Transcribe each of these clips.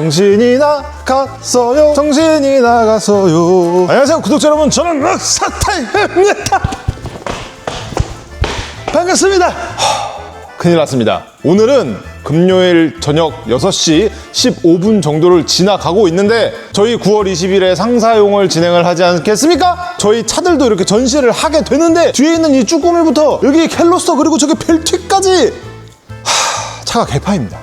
정신이 나갔어요. 정신이 나갔어요. 안녕하세요, 구독자 여러분. 저는 락사타입니다. 반갑습니다. 하, 큰일 났습니다. 오늘은 금요일 저녁 6시 15분 정도를 지나가고 있는데 저희 9월 20일에 상사용을 진행을 하지 않겠습니까? 저희 차들도 이렇게 전시를 하게 되는데 뒤에 있는 이 쭈꾸미부터 여기 켈로스터 그리고 저기 벨트까지 하, 차가 개파입니다.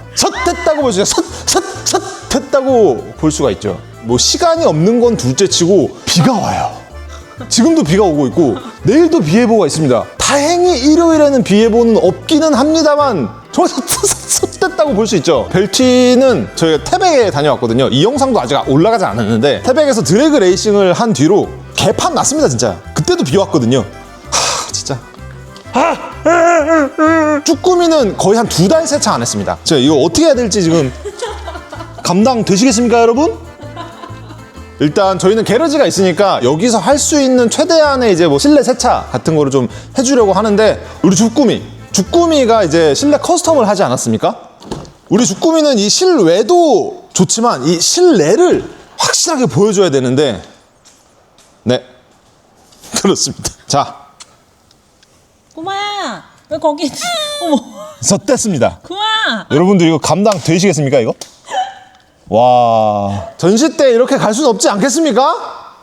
볼수 있어요. 섰, 섰, 섰 했다고 볼 수가 있죠. 뭐 시간이 없는 건 둘째치고 비가 와요. 지금도 비가 오고 있고 내일도 비 예보가 있습니다. 다행히 일요일에는 비 예보는 없기는 합니다만 정말 섰됐다고 볼 수 있죠. 벨티는 저희가 태백에 다녀왔거든요. 이 영상도 아직 올라가지 않았는데 태백에서 드래그 레이싱을 한 뒤로 개판 났습니다 진짜. 그때도 비 왔거든요. 하 진짜 쭈꾸미는 거의 한 두 달 세차 안 했습니다. 제가 이거 어떻게 해야 될지 지금 감당 되시겠습니까, 여러분? 일단 저희는 게러지가 있으니까 여기서 할 수 있는 최대한의 이제 뭐 실내 세차 같은 거를 좀 해주려고 하는데 우리 주꾸미, 주꾸미가 이제 실내 커스텀을 하지 않았습니까? 우리 주꾸미는 이 실외도 좋지만 이 실내를 확실하게 보여줘야 되는데 네 그렇습니다. 자 꼬마야 왜 거기? 어머 섰댔습니다. 그만 여러분들 이거 감당 되시겠습니까 이거? 와 전시 때 이렇게 갈 수는 없지 않겠습니까?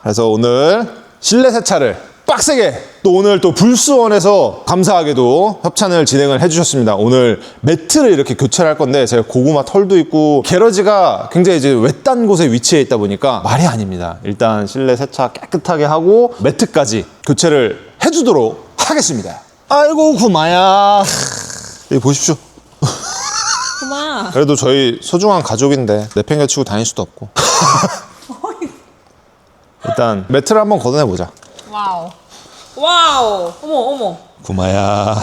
그래서 오늘 실내 세차를 빡세게 또 오늘 또 불수원에서 감사하게도 협찬을 진행을 해주셨습니다. 오늘 매트를 이렇게 교체를 할 건데 제가 고구마 털도 있고 게러지가 굉장히 이제 외딴 곳에 위치해 있다 보니까 말이 아닙니다. 일단 실내 세차 깨끗하게 하고 매트까지 교체를 해주도록 하겠습니다. 아이고 구마야 여기 보십시오. 꼬마 그래도 저희 소중한 가족인데 내팽개치고 다닐 수도 없고. 일단 매트를 한번 걷어내 보자. 와우. 와우. 어머 어머. 구마야.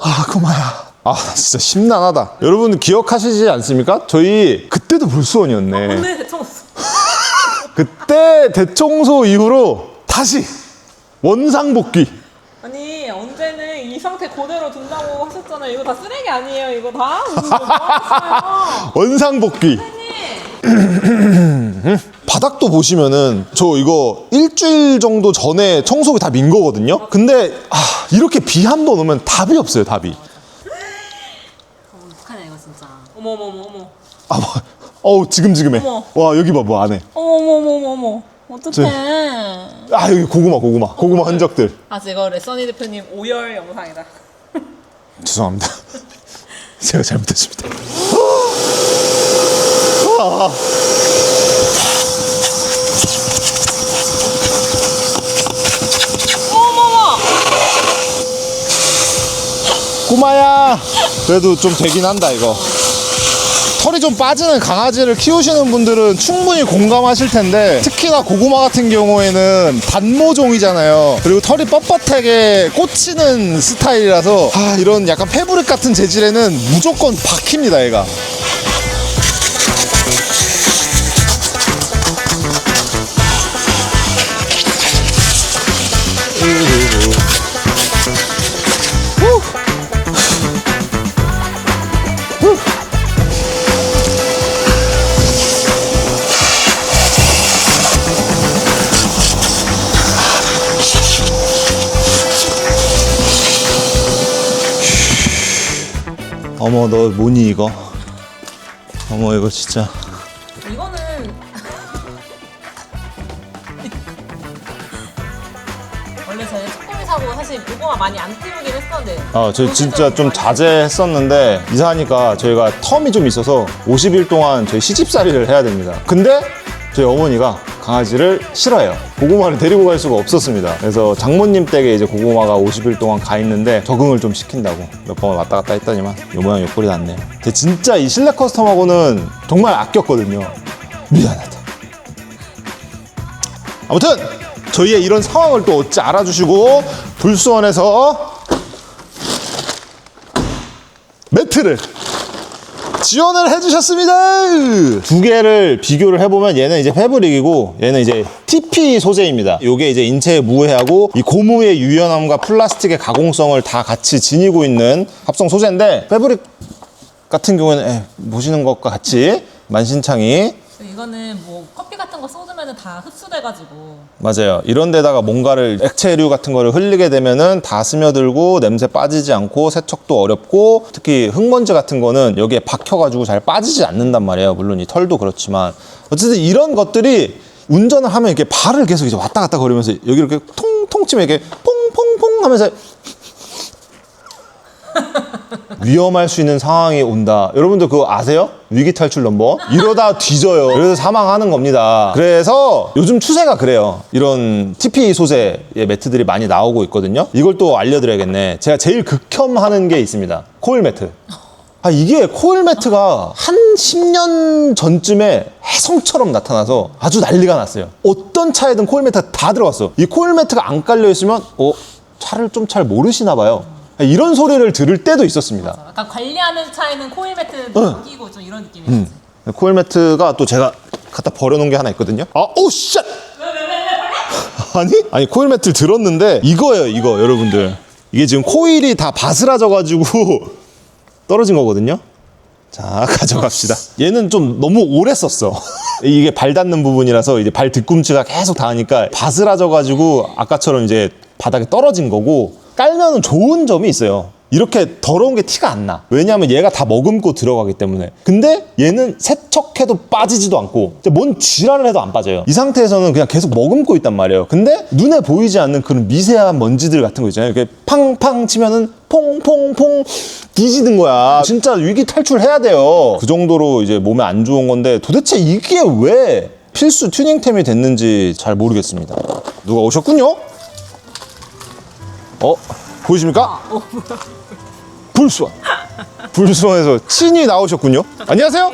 아 구마야. 아 진짜 심란하다. 여러분 기억하시지 않습니까? 저희 그때도 불수원이었네. 근데 대청소 그때 대청소 이후로 다시 원상복귀. 아니 이 상태 그대로 둔다고 하셨잖아요 이거 다 쓰레기 아니에요 이거 다? 이거 뭐 하셨어요? 원상복귀 바닥도 보시면은 저 이거 일주일 정도 전에 청소기 다 민 거거든요. 근데 아, 이렇게 비 한 번 오면 답이 없어요, 답이. 어떡하냐 이거 진짜 어머 어머 어머 어머 아, 뭐, 어우 지금 지금해. 어머. 와 여기 봐봐 안에. 어머 어머 어머 어머 어떡해 아 여기 고구마 고구마 고구마 흔적들. 아 이거 레써니 대표님 오열 영상이다 죄송합니다. 제가 잘못했습니다. 아. 어머머 꼬마야 그래도 좀 되긴 한다 이거 털이 좀 빠지는 강아지를 키우시는 분들은 충분히 공감하실 텐데 특히나 고구마 같은 경우에는 단모종이잖아요. 그리고 털이 뻣뻣하게 꽂히는 스타일이라서 아 이런 약간 패브릭 같은 재질에는 무조건 박힙니다 얘가 어머 너 뭐니 이거 어머 이거 진짜 이거는 원래 저희 쭈꾸미 사고 사실 무거워 많이 안 띄우긴 했었는데 아, 저 진짜 좀 자제했었는데 이사하니까 저희가 텀이 좀 있어서 50일 동안 저희 시집살이를 해야 됩니다. 근데 저희 어머니가 강아지를 싫어해요. 고구마를 데리고 갈 수가 없었습니다. 그래서 장모님 댁에 이제 고구마가 50일 동안 가 있는데 적응을 좀 시킨다고 몇 번 왔다 갔다 했더니만 요 모양 요 꼴이 났네요. 근데 진짜 이 실내 커스텀하고는 정말 아꼈거든요. 미안하다. 아무튼 저희의 이런 상황을 또 어찌 알아주시고 불수원에서 매트를 지원을 해주셨습니다. 두 개를 비교를 해보면 얘는 이제 패브릭이고 얘는 이제 TP 소재입니다. 이게 이제 인체에 무해하고 이 고무의 유연함과 플라스틱의 가공성을 다 같이 지니고 있는 합성 소재인데 패브릭 같은 경우에는 에, 보시는 것과 같이 만신창이 이거는 뭐 커피 같은 거 쏟으면 다 흡수돼가지고 맞아요. 이런 데다가 뭔가를 액체류 같은 거를 흘리게 되면은 다 스며들고 냄새 빠지지 않고 세척도 어렵고 특히 흙먼지 같은 거는 여기에 박혀가지고 잘 빠지지 않는단 말이에요. 물론 이 털도 그렇지만 어쨌든 이런 것들이 운전을 하면 이렇게 발을 계속 이제 왔다 갔다 거리면서 여기 이렇게 통통 치면 이렇게 퐁퐁퐁 하면서 위험할 수 있는 상황이 온다. 여러분들 그거 아세요? 위기 탈출 넘버? 이러다 뒤져요. 그래서 사망하는 겁니다. 그래서 요즘 추세가 그래요. 이런 TP 소재의 매트들이 많이 나오고 있거든요. 이걸 또 알려드려야겠네. 제가 제일 극혐하는 게 있습니다. 코일 매트. 아, 이게 코일 매트가 한 10년 전쯤에 해성처럼 나타나서 아주 난리가 났어요. 어떤 차에든 코일 매트가 다 들어갔어. 이 코일 매트가 안 깔려 있으면, 어, 차를 좀 잘 모르시나 봐요. 이런 소리를 들을 때도 있었습니다. 약간 관리하는 차에는 코일 매트 응. 끼고 좀 이런 느낌이지. 코일 매트가 또 제가 갖다 버려놓은 게 하나 있거든요. 아, 오, 쉣! 아니? 아니, 코일 매트를 들었는데 이거예요, 이거, 여러분들. 이게 지금 코일이 다 바스라져가지고 떨어진 거거든요. 자, 가져갑시다. 얘는 좀 너무 오래 썼어. 이게 발 닿는 부분이라서 이제 발 뒤꿈치가 계속 닿으니까 바스라져가지고 아까처럼 이제 바닥에 떨어진 거고 깔면은 좋은 점이 있어요. 이렇게 더러운 게 티가 안 나. 왜냐하면 얘가 다 머금고 들어가기 때문에. 근데 얘는 세척해도 빠지지도 않고 뭔 지랄을 해도 안 빠져요. 이 상태에서는 그냥 계속 머금고 있단 말이에요. 근데 눈에 보이지 않는 그런 미세한 먼지들 같은 거 있잖아요. 이렇게 팡팡 치면은 퐁퐁퐁 뒤지는 거야. 진짜 위기 탈출해야 돼요. 그 정도로 이제 몸에 안 좋은 건데 도대체 이게 왜 필수 튜닝템이 됐는지 잘 모르겠습니다. 누가 오셨군요? 어? 보이십니까? 불수원. 불수원에서 친히 나오셨군요. 안녕하세요.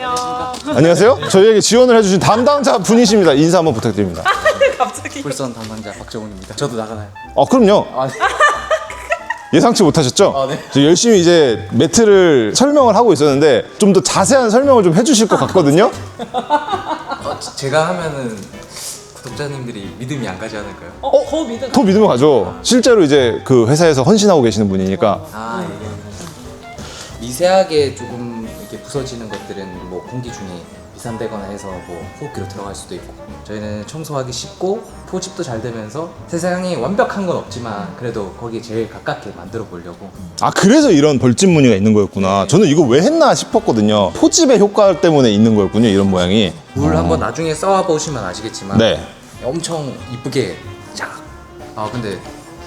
안녕하세요. 저희에게 지원을 해주신 담당자 분이십니다. 인사 한번 부탁드립니다. 갑자기. 불선 담당자 박정훈입니다. 저도 나가나요? 어, 그럼요. 아, 네. 예상치 못하셨죠? 아, 네. 저 열심히 이제 매트를 설명을 하고 있었는데 좀 더 자세한 설명을 좀 해주실 것 같거든요. 어, 지- 제가 하면은 구독자님들이 믿음이 안 가지 않을까요? 어, 더 믿음. 더 믿으면 가죠. 실제로 이제 그 회사에서 헌신하고 계시는 분이니까 아, 예. 미세하게 조금 이렇게 부서지는 것들은 뭐 공기 중에 비산되거나 해서 뭐 호흡기로 들어갈 수도 있고 저희는 청소하기 쉽고 포집도 잘 되면서 세상에 완벽한 건 없지만 그래도 거기에 제일 가깝게 만들어 보려고 아 그래서 이런 벌집 무늬가 있는 거였구나. 저는 이거 왜 했나 싶었거든요. 포집의 효과 때문에 있는 거였군요. 이런 모양이. 물 한번 나중에 써와 보시면 아시겠지만 네. 엄청 이쁘게 쫙. 아 근데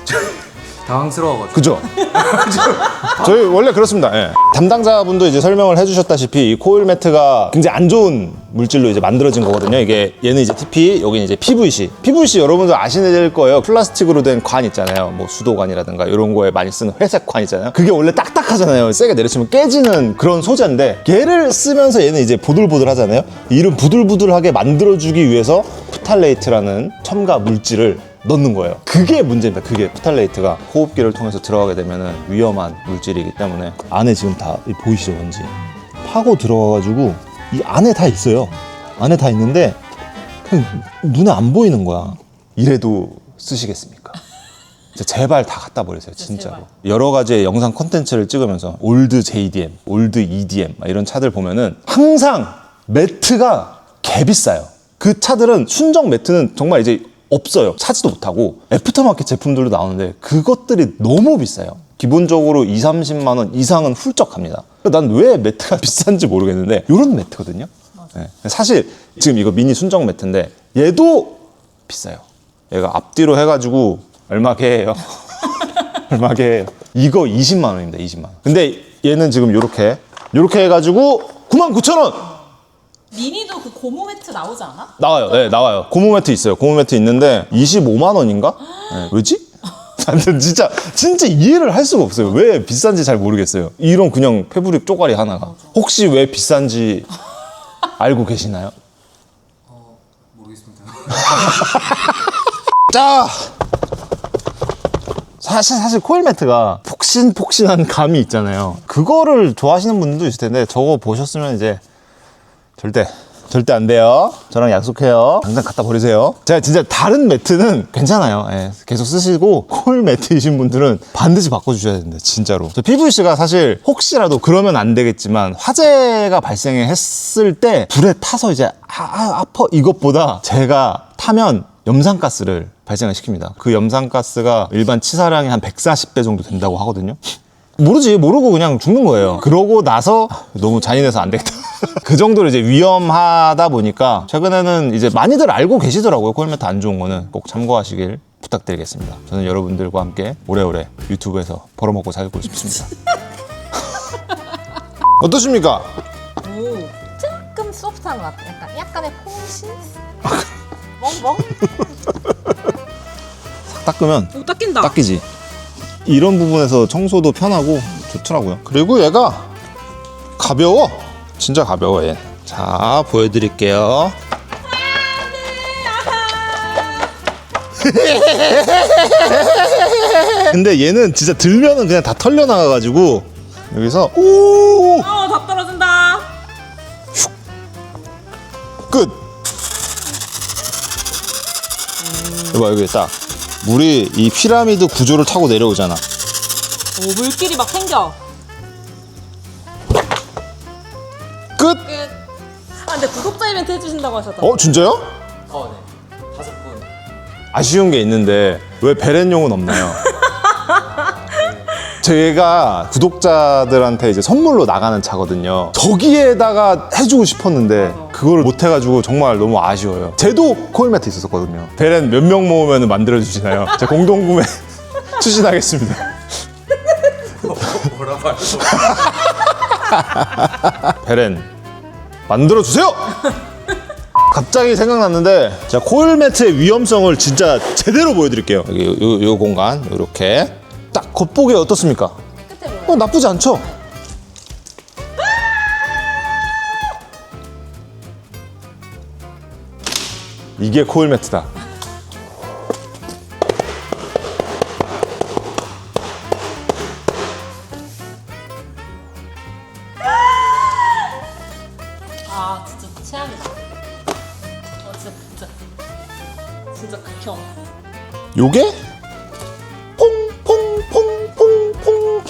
당황스러워가지고 그죠? 저희 원래 그렇습니다. 예. 담당자분도 이제 설명을 해주셨다시피 이 코일 매트가 굉장히 안 좋은 물질로 이제 만들어진 거거든요. 이게 얘는 이제 TP, 여기는 이제 PVC. PVC 여러분들 아시는 거예요. 플라스틱으로 된 관 있잖아요. 뭐 수도관이라든가 이런 거에 많이 쓰는 회색 관 있잖아요. 그게 원래 딱딱하잖아요. 세게 내려치면 깨지는 그런 소재인데 얘를 쓰면서 얘는 이제 보들보들 하잖아요. 이런 부들부들하게 만들어주기 위해서 프탈레이트라는 첨가 물질을 넣는 거예요. 그게 문제입니다. 그게 프탈레이트가 호흡기를 통해서 들어가게 되면 위험한 물질이기 때문에 안에 지금 다이 보이시죠 뭔지 파고 들어가가지고 이 안에 다 있어요. 안에 다 있는데 그냥 눈에 안 보이는 거야. 이래도 쓰시겠습니까? 제발 다 갖다 버리세요, 진짜로. 제발. 여러 가지의 영상 콘텐츠를 찍으면서 올드 JDM, 올드 EDM 막 이런 차들 보면은 항상 매트가 개 비싸요. 그 차들은 순정 매트는 정말 이제 없어요. 사지도 못하고 애프터마켓 제품들도 나오는데 그것들이 너무 비싸요. 기본적으로 2, 30만 원 이상은 훌쩍 갑니다. 난 왜 매트가 비싼지 모르겠는데 이런 매트거든요. 네. 사실 지금 이거 미니 순정 매트인데 얘도 비싸요. 얘가 앞뒤로 해가지고 얼마게 해요? 얼마게 해요? 이거 20만 원입니다. 20만 원. 근데 얘는 지금 이렇게 이렇게 해가지고 9만 9천 원 미니도 그 고무 매트 나오지 않아? 나와요. 네 나와요. 고무 매트 있어요. 고무 매트 있는데 25만 원인가? 네, 왜지? 나는 진짜 진짜 이해를 할 수가 없어요. 왜 비싼지 잘 모르겠어요. 이런 그냥 패브릭 쪼가리 하나가 혹시 왜 비싼지 알고 계시나요? 모르겠습니다. 자 사실 사실 코일 매트가 폭신폭신한 감이 있잖아요. 그거를 좋아하시는 분들도 있을 텐데 저거 보셨으면 이제 절대 절대 안 돼요. 저랑 약속해요. 당장 갖다 버리세요. 제가 진짜 다른 매트는 괜찮아요. 예, 계속 쓰시고 콜 매트이신 분들은 반드시 바꿔주셔야 됩니다. 진짜로. 저 PVC가 사실 혹시라도 그러면 안 되겠지만 화재가 발생했을 때 불에 타서 이제 아, 아 아파 이것보다 제가 타면 염산가스를 발생을 시킵니다. 그 염산가스가 일반 치사량이 한 140배 정도 된다고 하거든요. 모르지 모르고 그냥 죽는 거예요 그러고 나서 너무 잔인해서 안 되겠다 그 정도로 이제 위험하다 보니까 최근에는 이제 많이들 알고 계시더라고요 콜메트 안 좋은 거는 꼭 참고하시길 부탁드리겠습니다 저는 여러분들과 함께 오래오래 유튜브에서 벌어먹고 살고 싶습니다 어떠십니까? 오, 조금 소프트한 것 같아. 약간 약간의 퐁신. 멍멍. 닦으면 오 닦인다. 닦이지 이런 부분에서 청소도 편하고 좋더라고요 그리고 얘가 가벼워 진짜 가벼워 얘 자 보여드릴게요 근데 얘는 진짜 들면은 그냥 다 털려 나가가지고 여기서 오 어, 다 떨어진다. 끝. 이봐 여기 딱 물이 이 피라미드 구조를 타고 내려오잖아. 오, 물길이 막 생겨. 해주신다고 하셨다. 어 진짜요? 어, 네. 다섯 분. 아쉬운 게 있는데 왜 베렌용은 없나요? 제가 구독자들한테 이제 선물로 나가는 차거든요. 저기에다가 해주고 싶었는데 그걸 못 해가지고 정말 너무 아쉬워요. 제도 코일매트 있었거든요. 베렌 몇 명 모으면 만들어 주시나요? 제가 공동 구매 추진하겠습니다. 뭐라고 하죠? 베렌 만들어 주세요. 갑자기 생각났는데 제가 코일 매트의 위험성을 진짜 제대로 보여드릴게요. 여기 요, 요 공간 이렇게 딱 겉보기 어떻습니까? 어 나쁘지 않죠? 이게 코일 매트다. 진짜 극혐. 요게? 퐁퐁퐁퐁퐁.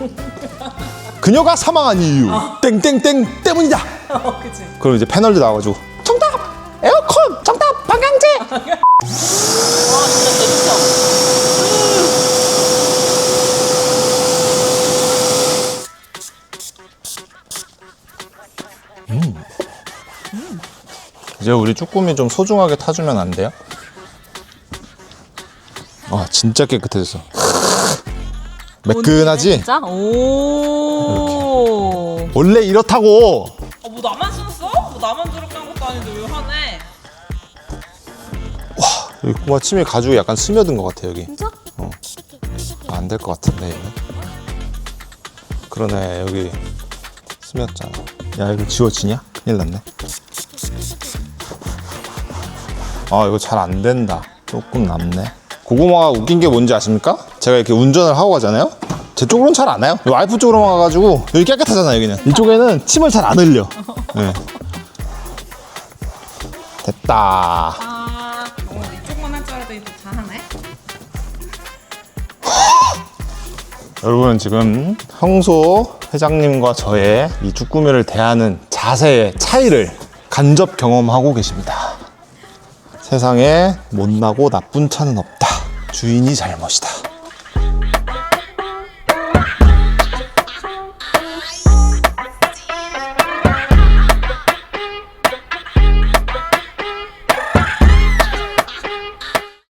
그녀가 사망한 이유. 땡땡땡 때문이다. 어, 그치. 그럼 이제 패널도 나와가지고 정답! 에어컨! 정답! 방향제! 와, 진짜 재밌어. 이제 우리 쭈꾸미 좀 소중하게 타주면 안 돼요? 아 진짜 깨끗해졌어 매끈하지? 진짜? 오. 원래 이렇다고 어, 뭐 나만 썼어? 뭐 나만 저렇게 한 것도 아닌데 왜 화내? 여기 꼬마 침이 가죽이 약간 스며든 것 같아 여기 진짜? 안 될 것 같은데 얘는 그러네 여기 스며졌잖아 야 이거 지워지냐? 큰일 났네 아 이거 잘 안 된다 조금 남네 고구마가 웃긴 게 뭔지 아십니까? 제가 이렇게 운전을 하고 가잖아요 제 쪽으로는 잘 안 와요 와이프 쪽으로만 가가지고 여기 깨끗하잖아 여기는 이쪽에는 침을 잘 안 흘려 네. 됐다 아, 어, 이쪽만 할 줄 알았더니 또 잘하네. 여러분 지금 형소 회장님과 저의 이 쭈꾸미를 대하는 자세의 차이를 간접 경험하고 계십니다. 세상에 못나고 나쁜 차는 없다. 주인이 잘못이다.